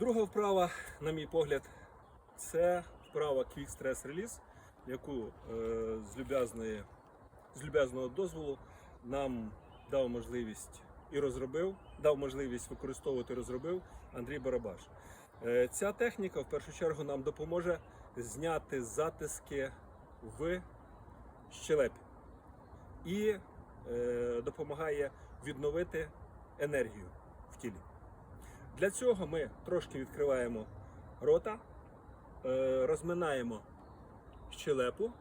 Друга вправа, на мій погляд, це вправа Quick Stress Release, яку е, з, люб'язної, з люб'язного дозволу нам дав можливість і розробив, дав можливість використовувати і розробив Андрій Барабаш. Е, ця техніка в першу чергу нам допоможе зняти затиски в щелепі і е, допомагає відновити енергію в тілі. Для цього ми трошки відкриваємо рота, е, розминаємо щелепу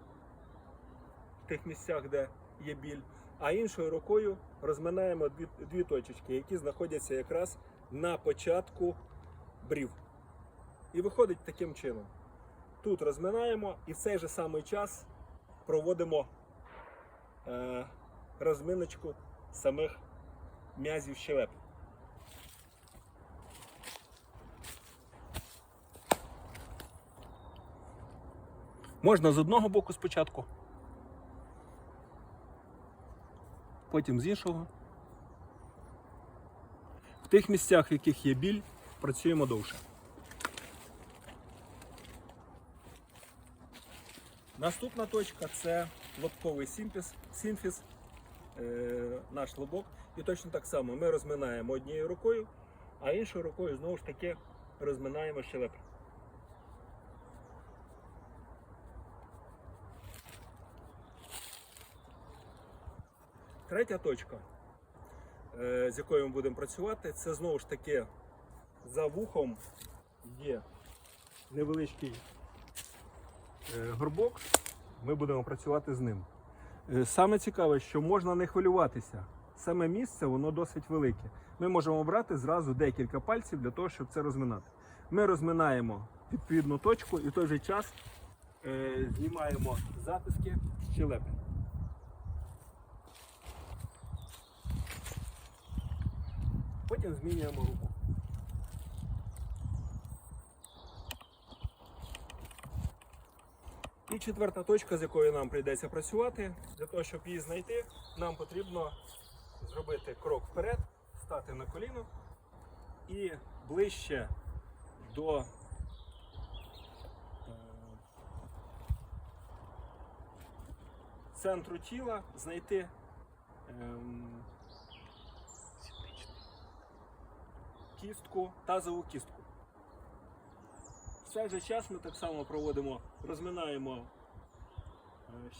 в тих місцях, де є біль, а іншою рукою розминаємо дві, дві точечки, які знаходяться якраз на початку брів. І виходить таким чином. Тут розминаємо і в цей же самий час проводимо е, розминочку самих м'язів щелепи. Можна з одного боку спочатку, потім з іншого. В тих місцях, в яких є біль, працюємо довше. Наступна точка це лобковий симфіз, симфіз, е, наш лобок. І точно так само ми розминаємо однією рукою, а іншою рукою знову ж таки розминаємо щелепу. Третя точка, е, з якою ми будемо працювати, це знову ж таки за вухом є невеличкий е, горбок. Ми будемо працювати з ним. Е, Саме цікаве, що можна не хвилюватися. Саме місце воно досить велике. Ми можемо брати зразу декілька пальців для того, щоб це розминати. Ми розминаємо відповідну точку і в той же час знімаємо затиски щелепи. Потім змінюємо руку. І четверта точка, з якою нам прийдеться працювати, для того, щоб її знайти, нам потрібно зробити крок вперед, стати на коліно і ближче до е, центру тіла знайти кістку, тазову кістку. В цей же час ми так само проводимо, розминаємо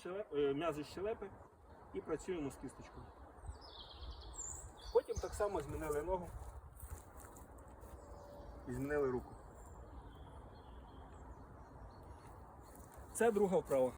е, е, м'язи щелепи і працюємо з кісточкою. Потім так само змінили ногу і змінили руку. Це друга вправа.